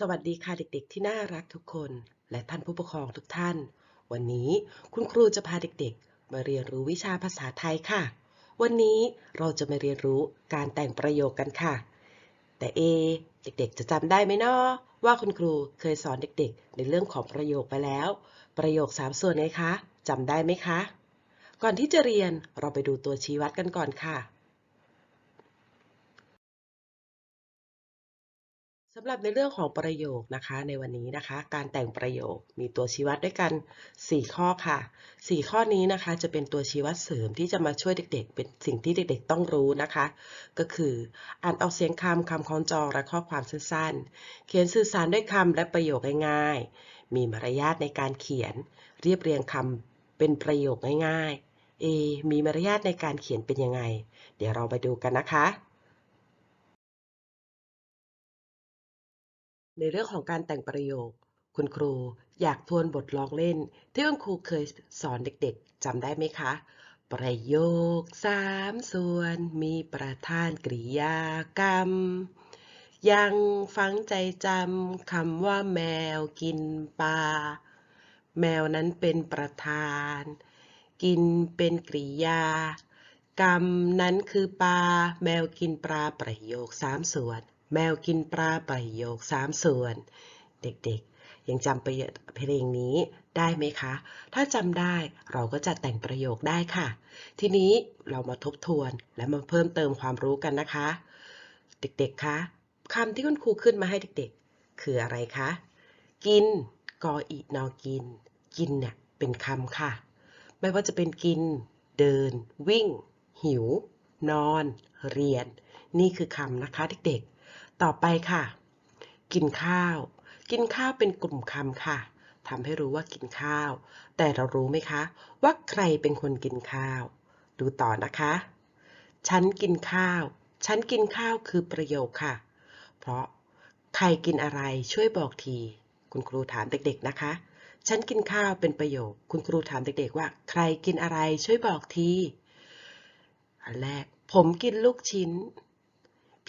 สวัสดีค่ะเด็กๆ ที่น่ารักทุกคน และท่านผู้ปกครองทุกท่าน วันนี้คุณครูจะพาเด็กๆ มาเรียนรู้วิชาภาษาไทยค่ะ วันนี้เราจะมาเรียนรู้การแต่งประโยคกันค่ะ แต่เอ เด็กๆ จะจำได้ไหมเนาะว่าคุณครูเคยสอนเด็กๆ ในเรื่องของประโยคไปแล้ว ประโยคสามส่วนไงคะจำได้ไหมคะ ก่อนที่จะเรียนเราไปดูตัวชี้วัดกันก่อนค่ะ สำหรับในเรื่องของประโยคนะคะในวันนี้นะคะ การแต่งประโยคมีตัวชี้วัดด้วยกัน 4 ข้อค่ะ 4 ข้อนี้นะคะจะเป็นตัวชี้วัดเสริมที่จะมาช่วยเด็กๆ เป็นสิ่งที่เด็กๆ ต้องรู้นะคะ ก็คือ อ่านออกเสียงคำคำคล้องจองและข้อความสั้นๆ เขียนสื่อสารด้วยคำและประโยคง่ายๆ มีมารยาทในการเขียน เรียบเรียงคำเป็นประโยคง่ายๆ A มีมารยาทในการเขียนเป็นยังไง เดี๋ยวเราไปดูกันนะคะ ในเรื่องของการแต่งประโยค คุณครูอยากทวนบทลองเล่น ที่คุณครูเคยสอนเด็กๆจำได้ไหมคะ ประโยคสามส่วนมีประธานกริยากรรม ยังฟังใจจำคำว่าแมวกินปลาแมวนั้นเป็นประธาน กินเป็นกริยา กรรมนั้นคือปลาแมวกินปลาประโยคสามส่วน แมวกินปลาประโยคสามส่วน เด็กๆ ยังจำประโยคเพลงนี้ได้ไหมคะ ถ้าจำได้เราก็จะแต่งประโยคได้ค่ะ ทีนี้เรามาทบทวนและมาเพิ่มเติมความรู้กันนะคะ เด็กๆ คะคำที่คุณครูขึ้นมาให้เด็กๆ คืออะไรคะ กิน กออีนอกิน กินเนี่ยเป็นคำค่ะ ไม่ว่าจะเป็นกิน เดิน วิ่ง หิว นอน เรียน นี่คือคำนะคะเด็กๆ ต่อไปค่ะ กินข้าว กินข้าวเป็นกลุ่มคำค่ะทำให้รู้ว่ากินข้าว แต่เรารู้ไหมคะ ว่าใครเป็นคนกินข้าว ดูต่อนะคะ ฉันกินข้าว ฉันกินข้าวคือประโยคค่ะ เพราะใครกินอะไรช่วยบอกที คุณครูถามเด็กๆนะคะ ฉันกินข้าวเป็นประโยค คุณครูถามเด็กๆว่า ใครกินอะไรช่วยบอกที อันแรก ผมกินลูกชิ้น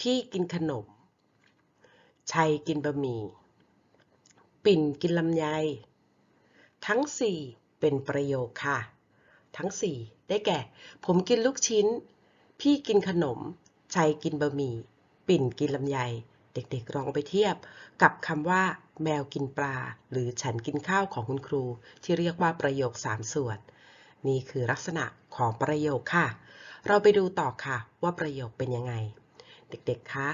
พี่กินขนม ชัยกินบะหมี่ ปิ่นกินลำไย ทั้งสี่เป็นประโยคค่ะ ทั้งสี่ได้แก่ ผมกินลูกชิ้น พี่กินขนม ชัยกินบะหมี่ ปิ่นกินลำไย เด็กๆลองไปเทียบกับคำว่า แมวกินปลา หรือฉันกินข้าวของคุณครู ที่เรียกว่าประโยคสามส่วน นี่คือลักษณะของประโยคค่ะ เราไปดูต่อค่ะว่าประโยคเป็นยังไง เด็กๆ คะ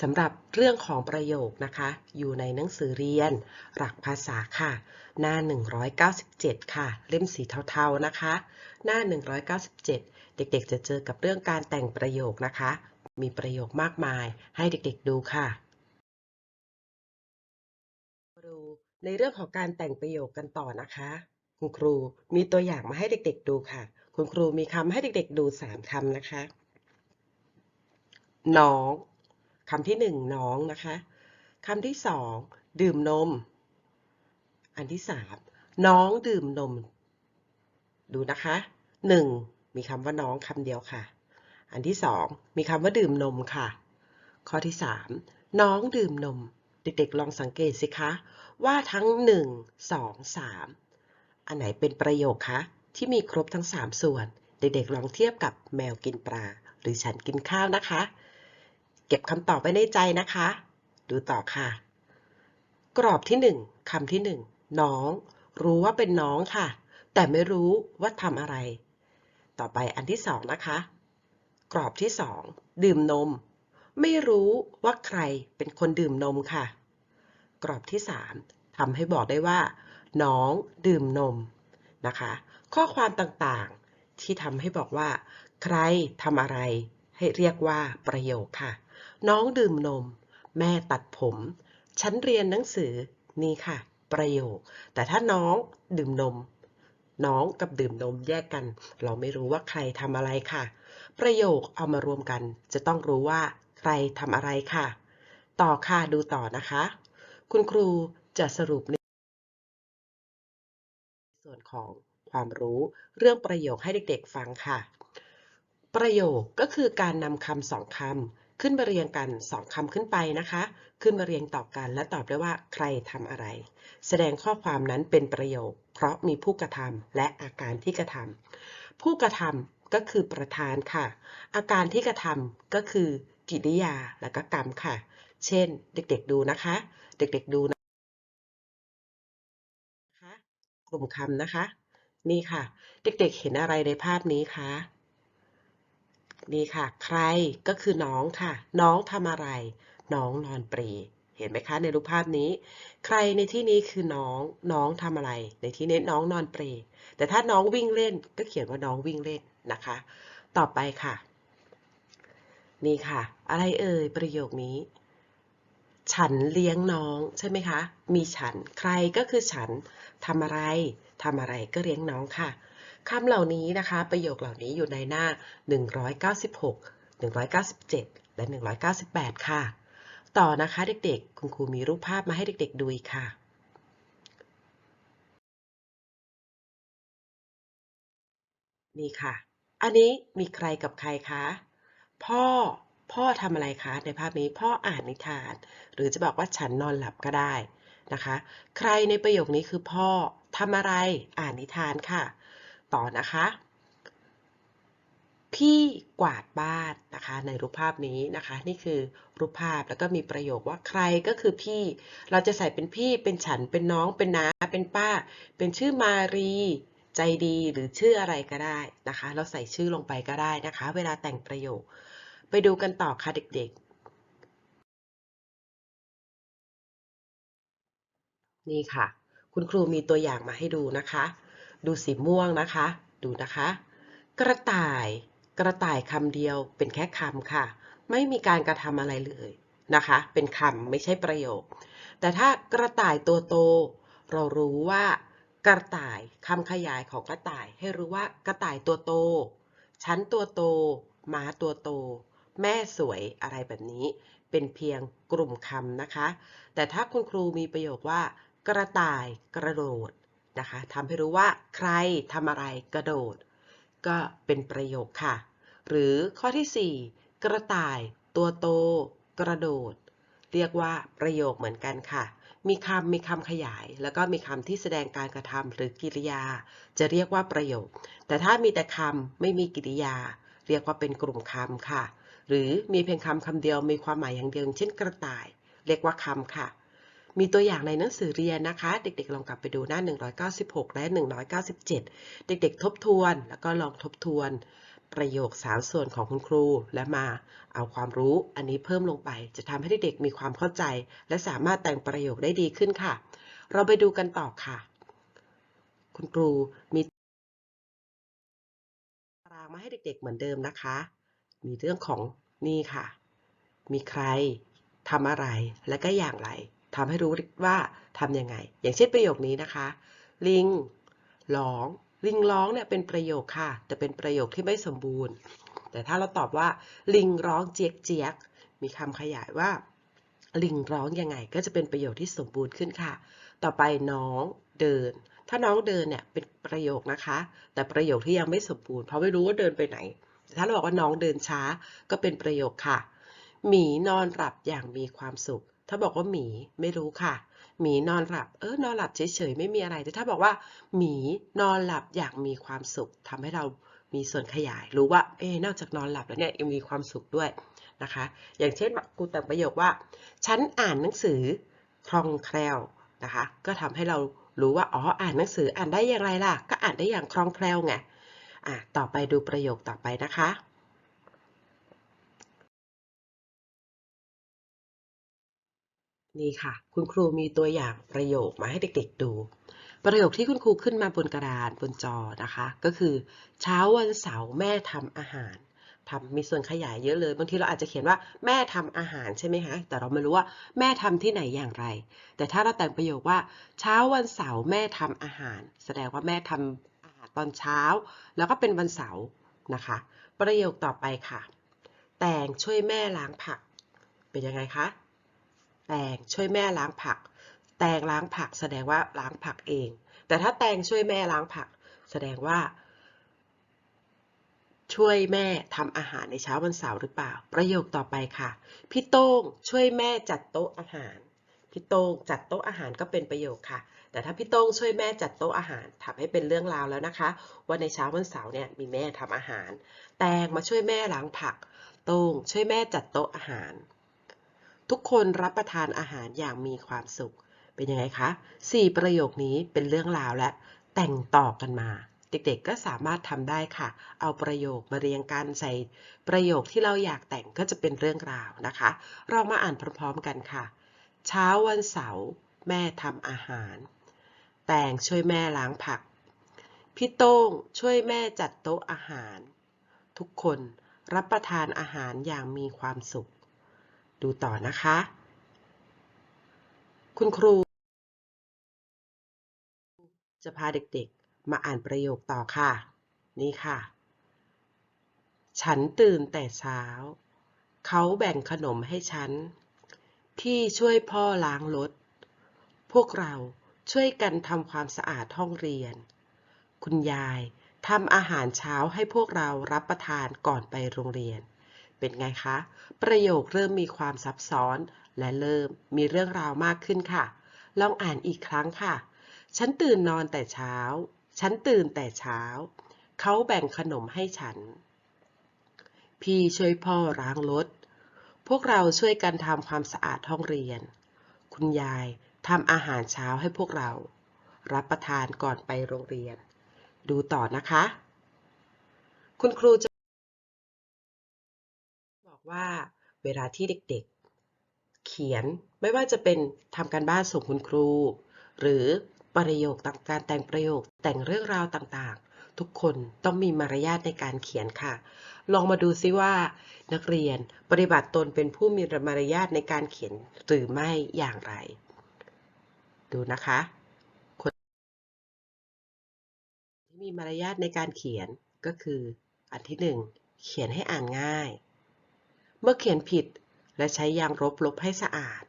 สำหรับเรื่องของประโยคนะคะ อยู่ในหนังสือเรียน หลักภาษาค่ะ หน้า 197 ค่ะ เล่มสีเทาๆนะคะ หน้า 197 เด็กๆ จะเจอกับเรื่องการแต่งประโยคนะคะ มีประโยคมากมายให้เด็กๆดูค่ะมาดูในเรื่องของการแต่งประโยคกันต่อนะคะ คุณครูมีตัวอย่างมาให้เด็กๆ ดูค่ะ คุณครูมีคำให้เด็กๆ ดู 3คำนะคะ น้องคำที่หนึ่งน้องนะคะคำที่สองดื่มนม อันที่สามน้องดื่มนม ดูนะคะหนึ่งมีคำว่าน้องคำเดียวค่ะ อันที่สองมีคำว่าดื่มนมค่ะ ข้อที่สามน้องดื่มนม เด็กๆ ลองสังเกตสิคะ ว่าทั้งหนึ่งสองสามอันไหนเป็นประโยคคะที่มีครบทั้งสามส่วน เด็กๆ ลองเทียบกับแมวกินปลาหรือฉันกินข้าวนะคะ เก็บคำตอบไว้ในใจนะคะ ดูต่อค่ะ กรอบที่หนึ่งคำที่หนึ่งน้อง รู้ว่าเป็นน้องค่ะ แต่ไม่รู้ว่าทำอะไร ต่อไปอันที่สองนะคะ กรอบที่สองดื่มนม ไม่รู้ว่าใครเป็นคนดื่มนมค่ะ กรอบที่สามทำให้บอกได้ว่า น้องดื่มนมนะคะ ข้อความต่างๆ ที่ทำให้บอกว่า ใครทำอะไรให้เรียกว่าประโยคค่ะ น้องดื่มนม แม่ตัดผม ฉันเรียนหนังสือ นี่ค่ะ ประโยค แต่ถ้าน้องดื่มนม น้องกับดื่มนมแยกกัน เราไม่รู้ว่าใครทำอะไรค่ะ ประโยคเอามารวมกัน จะต้องรู้ว่า ใครทำอะไรค่ะ ต่อค่ะดูต่อนะคะ คุณครูจะสรุปในส่วนของความรู้เรื่องประโยคให้เด็กๆฟังค่ะ ประโยคก็คือการนำคำสองคำ ขึ้นมาเรียงกันสองคำขึ้นไปนะคะ ขึ้นมาเรียงต่อกันและตอบได้ว่าใครทำอะไร แสดงข้อความนั้นเป็นประโยค เพราะมีผู้กระทำและอาการที่กระทำผู้กระทำก็คือประธานค่ะ อาการที่กระทำก็คือกิริยาและก็กรรมค่ะ เช่น เด็กๆดูนะคะ เด็กๆดูนะคะกลุ่มคำนะคะ นี่ค่ะ เด็กๆเห็นอะไรในภาพนี้คะ นี่ค่ะ ใครก็คือน้องค่ะ น้องทำอะไร น้องนอนเปรี เห็นไหมคะในรูปภาพนี้ ใครในที่นี้คือน้อง น้องทำอะไร ในที่นี้น้องนอนเปรแต่ถ้าน้องวิ่งเล่นก็เขียนว่าน้องวิ่งเล่นนะคะ ต่อไปค่ะ นี่ค่ะ อะไรเอ่ยประโยคนี้ ฉันเลี้ยงน้องใช่ไหมคะ มีฉัน ใครก็คือฉันทำอะไรทำอะไรก็เลี้ยงน้องค่ะ คำเหล่านี้นะคะ ประโยคเหล่านี้อยู่ในหน้า 196 197 และ 198 ค่ะ ต่อนะคะเด็กๆ คุณครูมีรูปภาพมาให้เด็กๆ ดูอีกค่ะนี่ค่ะ อันนี้มีใครกับใครคะ พ่อ พ่อทำอะไรคะ ในภาพนี้พ่ออ่านนิทาน หรือจะบอกว่าฉันนอนหลับก็ได้นะคะ ใครในประโยคนี้คือพ่อทำอะไร อ่านนิทานค่ะ ต่อนะคะ พี่กวาดบ้านนะคะ ในรูปภาพนี้นะคะ นี่คือรูปภาพแล้วก็มีประโยคว่าใครก็คือพี่ เราจะใส่เป็นพี่เป็นฉันเป็นน้องเป็นน้าเป็นป้า เป็นชื่อมารีใจดีหรือชื่ออะไรก็ได้นะคะ เราใส่ชื่อลงไปก็ได้นะคะ เวลาแต่งประโยค ไปดูกันต่อค่ะเด็กๆ นี่ค่ะ คุณครูมีตัวอย่างมาให้ดูนะคะ ดูสีม่วงนะคะ ดูนะคะ กระต่าย กระต่ายคำเดียวเป็นแค่คำค่ะ ไม่มีการกระทำอะไรเลยนะคะ เป็นคำไม่ใช่ประโยค แต่ถ้ากระต่ายตัวโต เรารู้ว่ากระต่ายคำขยายของกระต่าย ให้รู้ว่ากระต่ายตัวโต ชั้นตัวโตม้าตัวโต แม่สวยอะไรแบบนี้ เป็นเพียงกลุ่มคำนะคะ แต่ถ้าคุณครูมีประโยคว่า กระต่ายกระโดด นะคะทำให้รู้ว่าใครทำอะไรกระโดด ก็เป็นประโยคค่ะ หรือข้อที่ 4 กระต่าย ตัวโต กระโดด เรียกว่าประโยคเหมือนกันค่ะ มีคำมีคำขยาย แล้วก็มีคำที่แสดงการกระทำหรือกิริยา จะเรียกว่าประโยค แต่ถ้ามีแต่คำไม่มีกิริยา เรียกว่าเป็นกลุ่มคำค่ะ หรือมีเพียงคำคำเดียวมีความหมายอย่างเดียวเช่น กระต่าย เรียกว่าคำค่ะ มีตัวอย่างในหนังสือเรียนนะคะ เด็กๆ ลองกลับไปดูหน้า 196 และ 197 เด็กๆ ทบทวนแล้วก็ลองทบทวน ประโยคสามส่วนของคุณครู และมาเอาความรู้อันนี้เพิ่มลงไป จะทำให้เด็กๆ มีความเข้าใจ และสามารถแต่งประโยคได้ดีขึ้นค่ะ เราไปดูกันต่อค่ะ คุณครูมีตารางมาให้เด็กๆ เหมือนเดิมนะคะ มีเรื่องของนี่ค่ะ มีใครทำอะไรและก็อย่างไร ทำให้รู้ว่าทำยังไง อย่างเช่นประโยคนี้นะคะ ลิงร้อง ลิงร้องเนี่ยเป็นประโยคค่ะ แต่เป็นประโยคที่ไม่สมบูรณ์ แต่ถ้าเราตอบว่า ลิงร้องเจี๊ยกเจี๊ยก มีคำขยายว่า ลิงร้องยังไง ก็จะเป็นประโยคที่สมบูรณ์ขึ้นค่ะ ต่อไปน้องเดิน ถ้าน้องเดินเนี่ยเป็นประโยคนะคะ แต่ประโยคที่ยังไม่สมบูรณ์ เพราะไม่รู้ว่าเดินไปไหนแต่ถ้าเราบอกว่าน้องเดินช้า ก็เป็นประโยคค่ะ หมีนอนหลับอย่างมีความสุข ถ้าบอกว่าหมีไม่รู้ค่ะ หมีนอนหลับ เออนอนหลับเฉยๆไม่มีอะไร แต่ถ้าบอกว่า หมีนอนหลับอย่างมีความสุขทำให้เรามีส่วนขยาย รู้ว่า เอ๊นอกจากนอนหลับแล้วเนี่ยยังมีความสุขด้วยนะคะ อย่างเช่นครูแต่งประโยคว่า ฉันอ่านหนังสือคล่องแคล่วนะคะ ก็ทำให้เรารู้ว่า อ๋อ อ่านหนังสืออ่านได้อย่างไรล่ะ ก็อ่านได้อย่างคล่องแคล่วไง อะ ต่อไปดูประโยคต่อไปนะคะ นี่ค่ะ คุณครูมีตัวอย่างประโยคมาให้เด็กๆดู ประโยคที่คุณครูขึ้นมาบนกระดานบนจอนะคะ ก็คือ เช้าวันเสาร์แม่ทำอาหารทำมีส่วนขยายเยอะเลย บางทีเราอาจจะเขียนว่าแม่ทำอาหารใช่ไหมคะ แต่เราไม่รู้ว่าแม่ทำที่ไหนอย่างไร แต่ถ้าเราแต่งประโยคว่า เช้าวันเสาร์แม่ทำอาหาร แสดงว่าแม่ทำอาหารตอนเช้า แล้วก็เป็นวันเสาร์นะคะ ประโยคต่อไปค่ะ แตงช่วยแม่ล้างผัก เป็นยังไงคะ แตงช่วยแม่ล้างผัก แตงล้างผักแสดงว่าล้างผักเอง แต่ถ้าแตงช่วยแม่ล้างผัก แสดงว่า ช่วยแม่ทำอาหารในเช้าวันเสาร์หรือเปล่า ประโยคต่อไปค่ะ พี่โต้งช่วยแม่จัดโต๊ะอาหาร พี่โต้งจัดโต๊ะอาหารก็เป็นประโยคค่ะ แต่ถ้าพี่โต้งช่วยแม่จัดโต๊ะอาหารทำให้เป็นเรื่องราวแล้วนะคะ ว่าในเช้าวันเสาร์เนี่ยมีแม่ทำอาหาร แตงมาช่วยแม่ล้างผัก โต้งช่วยแม่จัดโต๊ะอาหาร ทุกคนรับประทานอาหารอย่างมีความสุข เป็นยังไงคะสี่ประโยคนี้เป็นเรื่องราวและแต่งต่อกันมา เด็กๆก็สามารถทำได้ค่ะ เอาประโยคมาเรียงกันใส่ประโยคที่เราอยากแต่งก็จะเป็นเรื่องราวนะคะ เรามาอ่านพร้อมๆกันค่ะ เช้าวันเสาร์แม่ทำอาหาร แตงช่วยแม่ล้างผัก พี่โต้งช่วยแม่จัดโต๊ะอาหาร ทุกคนรับประทานอาหารอย่างมีความสุข ดูต่อนะคะ คุณครู จะพาเด็กๆ มาอ่านประโยคต่อค่ะ นี่ค่ะ ฉันตื่นแต่เช้า เขาแบ่งขนมให้ฉัน พี่ช่วยพ่อล้างรถ พวกเราช่วยกันทำความสะอาดห้องเรียน คุณยายทำอาหารเช้าให้พวกเรารับประทานก่อนไปโรงเรียน เป็นไงคะ ประโยคเริ่มมีความซับซ้อน และเริ่มมีเรื่องราวมากขึ้นค่ะ ลองอ่านอีกครั้งค่ะ ฉันตื่นนอนแต่เช้า ฉันตื่นแต่เช้า เขาแบ่งขนมให้ฉัน พี่ช่วยพ่อล้างรถ พวกเราช่วยกันทำความสะอาดห้องเรียน คุณยายทำอาหารเช้าให้พวกเรา รับประทานก่อนไปโรงเรียน ดูต่อนะคะ คุณครูจะ ว่าเวลาที่เด็กๆ เขียนไม่ว่าจะเป็นทำการบ้านส่งคุณครู หรือประโยคต่างการแต่งประโยคแต่งเรื่องราวต่างๆ ทุกคนต้องมีมารยาทในการเขียนค่ะ ลองมาดูซิว่า นักเรียนปฏิบัติตนเป็นผู้มีมารยาทในการเขียนหรือไม่อย่างไร ดูนะคะคนที่มีมารยาทในการเขียนก็คือ อันที่หนึ่งเขียนให้อ่านง่าย เมื่อเขียนผิดและใช้ยางลบลบให้สะอาด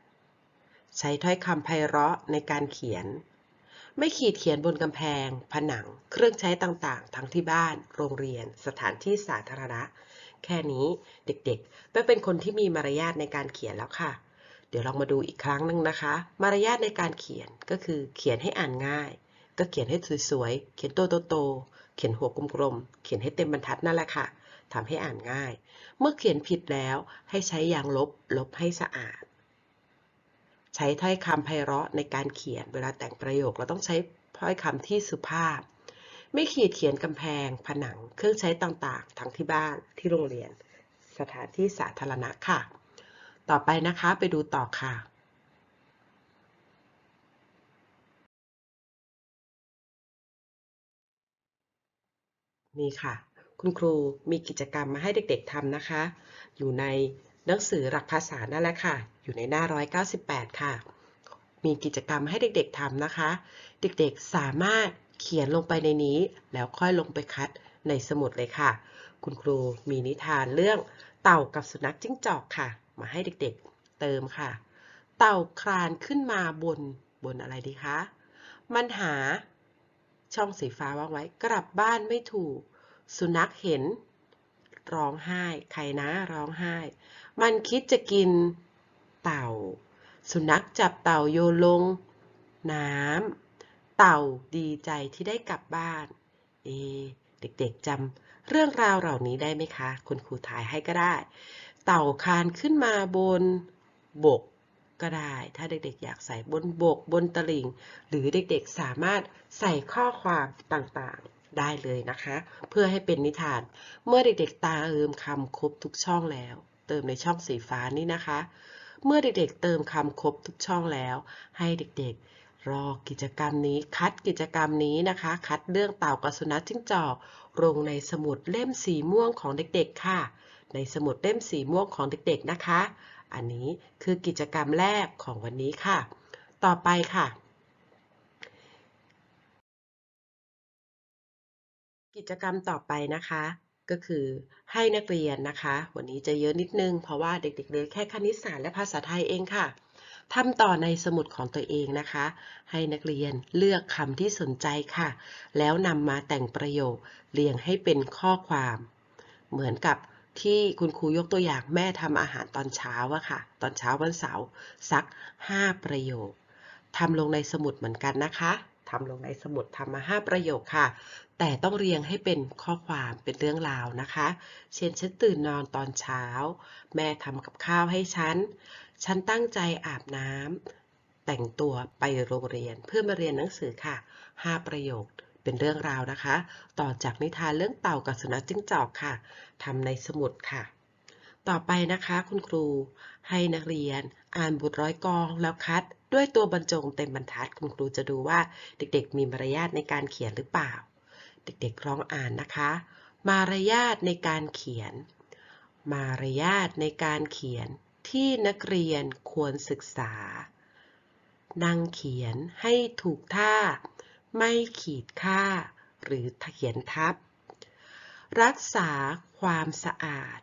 ใช้ถ้อยคำไพเราะในการเขียน ไม่ขีดเขียนบนกำแพง ผนัง เครื่องใช้ต่างๆ ทั้งที่บ้าน โรงเรียน สถานที่สาธารณะ แค่นี้เด็กๆก็เป็นคนที่มีมารยาทในการเขียนแล้วค่ะ เดี๋ยวลองมาดูอีกครั้งหนึ่งนะคะ มารยาทในการเขียนก็คือเขียนให้อ่านง่าย ก็เขียนให้สวยๆ เขียนตัวโตๆ เขียนหัวกลมๆ เขียนให้เต็มบรรทัดนั่นแหละค่ะ ทำให้อ่านง่าย เมื่อเขียนผิดแล้วให้ใช้ยางลบ ลบให้สะอาด ใช้ถ้อยคำไพเราะในการเขียนเวลาแต่งประโยคเราต้องใช้ถ้อยคำที่สุภาพ ไม่ขีดเขียนกำแพง ผนัง เครื่องใช้ต่างๆ ทั้งที่บ้านที่โรงเรียน สถานที่สาธารณะค่ะ ต่อไปนะคะไปดูต่อค่ะนี่ค่ะ คุณครูมีกิจกรรมมาให้เด็กๆทำนะคะ อยู่ในหนังสือหลักภาษานั่นแหละค่ะ อยู่ในหน้า 198 ค่ะ มีกิจกรรมให้เด็กๆทำนะคะ เด็กๆสามารถเขียนลงไปในนี้ แล้วค่อยลงไปคัดในสมุดเลยค่ะ คุณครูมีนิทานเรื่องเต่ากับสุนัขจิ้งจอกค่ะ มาให้เด็กๆเติมค่ะ เต่าคลานขึ้นมาบนบนอะไรดีคะ มันหาช่องสีฟ้าว่างไว้กลับบ้านไม่ถูก สุนัขเห็น ร้องไห้ ใครนะร้องไห้ มันคิดจะกินเต่า สุนัขจับเต่าโยนลง น้ำเต่าดีใจที่ได้กลับบ้าน เอ เด็กๆจำเรื่องราวเหล่านี้ได้ไหมคะ คุณครูถ่ายให้ก็ได้ เต่าคานขึ้นมาบนบกก็ได้ ถ้าเด็กๆ อยากใส่บนบกบนตลิ่ง หรือเด็กๆ สามารถใส่ข้อความต่างๆ ได้เลยนะคะ เพื่อให้เป็นนิทาน เมื่อเด็กๆตาเอิมคำครบทุกช่องแล้ว เติมในช่องสีฟ้านี่นะคะ เมื่อเด็กๆเติมคำครบทุกช่องแล้ว ให้เด็กๆ รอกิจกรรมนี้ คัดกิจกรรมนี้นะคะ คัดเรื่องเต่ากับสุนัขจิ้งจอกลงในสมุดเล่มสีม่วงของเด็กๆค่ะ ในสมุดเล่มสีม่วงของเด็กๆนะคะ อันนี้คือกิจกรรมแรกของวันนี้ค่ะ ต่อไปค่ะ กิจกรรมต่อไปนะคะ ก็คือให้นักเรียนนะคะ วันนี้จะเยอะนิดนึง เพราะว่าเด็กๆเรียนแค่คณิตศาสตร์และภาษาไทยเองค่ะทำต่อในสมุดของตัวเองนะคะ ให้นักเรียนเลือกคำที่สนใจค่ะ แล้วนำมาแต่งประโยคเรียงให้เป็นข้อความ เหมือนกับที่คุณครูยกตัวอย่างแม่ทำอาหารตอนเช้าอะค่ะ ตอนเช้าวันเสาร์สัก 5 ประโยคทำลงในสมุดเหมือนกันนะคะ ทำลงในสมุดทำมา5ประโยคค่ะ แต่ต้องเรียงให้เป็นข้อความเป็นเรื่องราวนะคะ เช่นฉันตื่นนอนตอนเช้า แม่ทำกับข้าวให้ฉัน ฉันตั้งใจอาบน้ำแต่งตัวไปโรงเรียนเพื่อมาเรียนหนังสือค่ะ 5 ประโยคเป็นเรื่องราวนะคะ ต่อจากนิทานเรื่องเต่ากับสุนัขจิ้งจอกค่ะทำในสมุดค่ะ ต่อไปนะคะคุณครูให้นักเรียนอ่านบทร้อยกองแล้วคัด ด้วยตัวบรรจงเต็มบรรทัดคุณครูจะดูว่าเด็กๆ มีมารยาทในการเขียนหรือเปล่า เด็กๆลองอ่านนะคะ มารยาทในการเขียน มารยาทในการเขียนที่นักเรียนควรศึกษา นั่งเขียนให้ถูกท่า ไม่ขีดค่า หรือเขียนทับ รักษาความสะอาด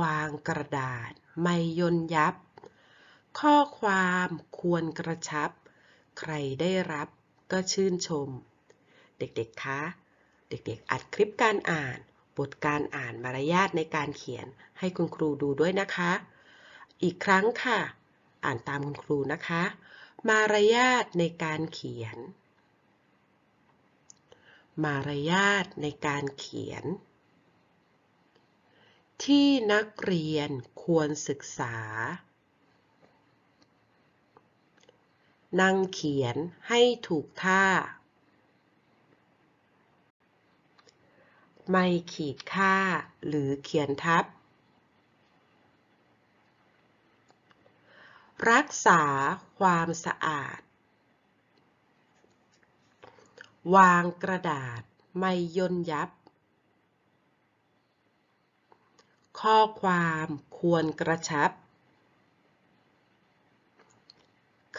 วางกระดาษ ไม่ย่นยับ ข้อความควรกระชับ ใครได้รับก็ชื่นชม เด็กๆ คะ เด็กๆ อัดคลิปการอ่าน บทการอ่านมารยาทในการเขียนให้คุณครูดูด้วยนะคะ อีกครั้งค่ะ อ่านตามคุณครูนะคะ มารยาทในการเขียน มารยาทในการเขียน ที่นักเรียนควรศึกษา นั่งเขียนให้ถูกท่า ไม่ขีดค่าหรือเขียนทับ รักษาความสะอาด วางกระดาษไม่ย่นยับ ข้อความควรกระชับ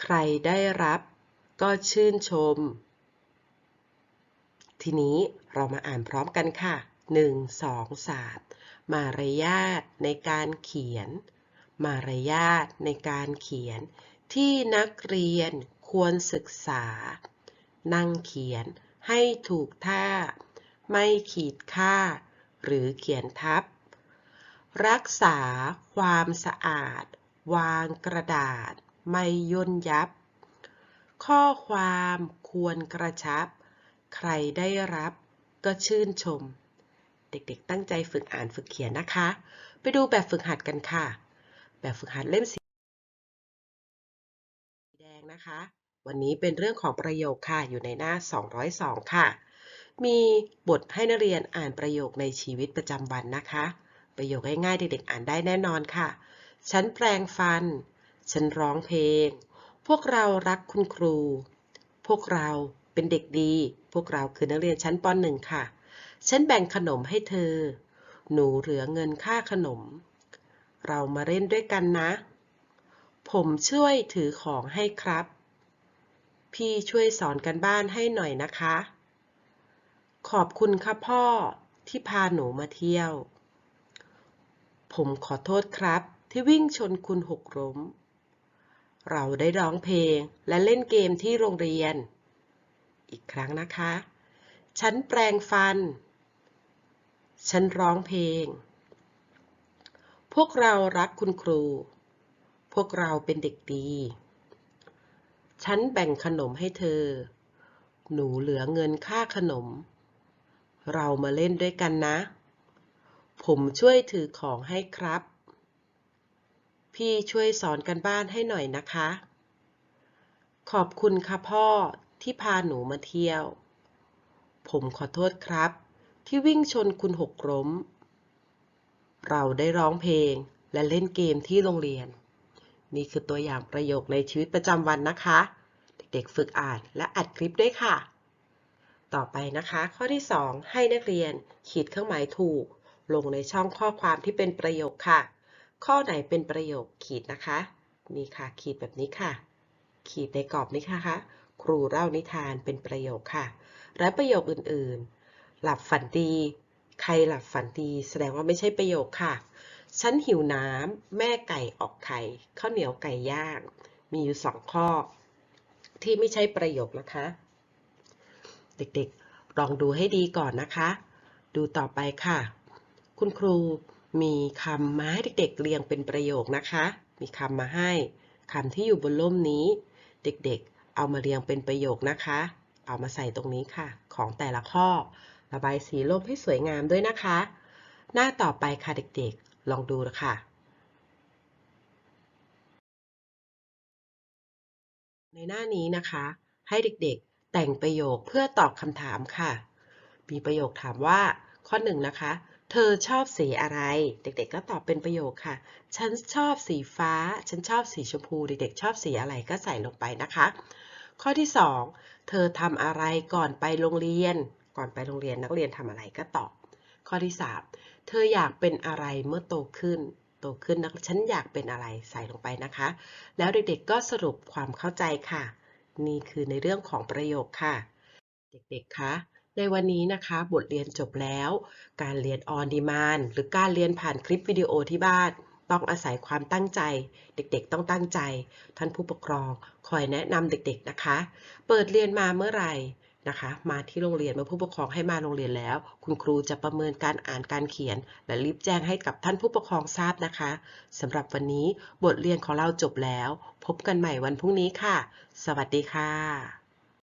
ใครได้รับ ก็ชื่นชม ทีนี้เรามาอ่านพร้อมกันค่ะ 1 2 3 มารยาทในการเขียน มารยาทในการเขียน ที่นักเรียนควรศึกษา นั่งเขียนให้ถูกท่า ไม่ขีดค่า หรือเขียนทับ รักษาความสะอาด วางกระดาษ ไม่ย่นยับ ข้อความควรกระชับ ใครได้รับก็ชื่นชม เด็กๆ ตั้งใจฝึกอ่านฝึกเขียนนะคะ ไปดูแบบฝึกหัดกันค่ะ แบบฝึกหัดเล่มสีแดงนะคะ วันนี้เป็นเรื่องของประโยคค่ะ อยู่ในหน้า 202 ค่ะ มีบทให้นักเรียนอ่านประโยคในชีวิตประจำวันนะคะ ประโยคง่ายๆ เด็กๆ อ่านได้แน่นอนค่ะ ฉันแปลงฟัน ฉันร้องเพลง พวกเรารักคุณครู พวกเราเป็นเด็กดี พวกเราคือนักเรียนชั้นป .1 ค่ะ ฉันแบ่งขนมให้เธอ หนูเหลือเงินค่าขนม เรามาเล่นด้วยกันนะ ผมช่วยถือของให้ครับ พี่ช่วยสอนกันบ้านให้หน่อยนะคะ ขอบคุณค่ะพ่อที่พาหนูมาเที่ยว ผมขอโทษครับที่วิ่งชนคุณหกล้ม เราได้ร้องเพลงและเล่นเกมที่โรงเรียน อีกครั้งนะคะ ฉันแปลงฟัน ฉันร้องเพลง พวกเรารักคุณครู พวกเราเป็นเด็กดี ฉันแบ่งขนมให้เธอ หนูเหลือเงินค่าขนม เรามาเล่นด้วยกันนะ ผมช่วยถือของให้ครับ พี่ช่วยสอนกันบ้านให้หน่อยนะคะ ขอบคุณค่ะพ่อที่พาหนูมาเที่ยว ผมขอโทษครับ ที่วิ่งชนคุณหกล้ม เราได้ร้องเพลงและเล่นเกมที่โรงเรียน นี่คือตัวอย่างประโยคในชีวิตประจำวันนะคะ เด็กๆฝึกอ่านและอัดคลิปด้วยค่ะ ต่อไปนะคะ ข้อที่ 2 ให้นักเรียนขีดเครื่องหมายถูก ลงในช่องข้อความที่เป็นประโยคค่ะ ข้อไหนเป็นประโยคขีดนะคะ นี่ค่ะ ขีดแบบนี้ค่ะ ขีดในกรอบนี้ค่ะครูเล่านิทานเป็นประโยคค่ะ และประโยคอื่นๆ หลับฝันดี ใครหลับฝันดี แสดงว่าไม่ใช่ประโยคค่ะ ฉันหิวน้ำแม่ไก่ออกไข่ข้าวเหนียวไก่ย่าง มีอยู่สองข้อ ที่ไม่ใช่ประโยคนะคะ เด็กๆ ลองดูให้ดีก่อนนะคะ ดูต่อไปค่ะ คุณครู มีคำมาให้เด็กๆเรียงเป็นประโยคนะคะ มีคำมาให้คำที่อยู่บนร่มนี้ เด็กๆ เอามาเรียงเป็นประโยคนะคะ เอามาใส่ตรงนี้ค่ะ ของแต่ละข้อ ระบายสีร่มให้สวยงามด้วยนะคะ หน้าต่อไปค่ะเด็กๆ ลองดูนะคะในหน้านี้นะคะ ให้เด็กๆ แต่งประโยคเพื่อตอบคำถามค่ะ มีประโยคถามว่าข้อหนึ่งนะคะ เธอชอบสีอะไร เด็กๆ ก็ตอบเป็นประโยคค่ะ ฉันชอบสีฟ้า ฉันชอบสีชมพู เด็กๆ ชอบสีอะไรก็ใส่ลงไปนะคะ ข้อที่สองเธอทำอะไรก่อนไปโรงเรียน ก่อนไปโรงเรียนนักเรียนทำอะไรก็ตอบ ข้อที่สามเธออยากเป็นอะไรเมื่อโตขึ้น โตขึ้นนะฉันอยากเป็นอะไรใส่ลงไปนะคะ แล้วเด็กๆ ก็สรุปความเข้าใจค่ะ นี่คือในเรื่องของประโยคค่ะ เด็กๆ คะ ในวันนี้นะคะบทเรียนจบแล้ว การเรียน on demand หรือการเรียนผ่านคลิปวิดีโอที่บ้าน ต้องอาศัยความตั้งใจ เด็กๆ ต้องตั้งใจ ท่านผู้ปกครองคอยแนะนำเด็กๆนะคะ เปิดเรียนมาเมื่อไหร่นะคะ มาที่โรงเรียนมื่อผู้ปกครองให้มาโรงเรียนแล้ว คุณครูจะประเมินการอ่านการเขียน และรีบแจ้งให้กับท่านผู้ปกครองทราบนะคะสำหรับวันนี้บทเรียนของเราจบแล้ว พบกันใหม่วันพรุ่งนี้ค่ะ สวัสดีค่ะ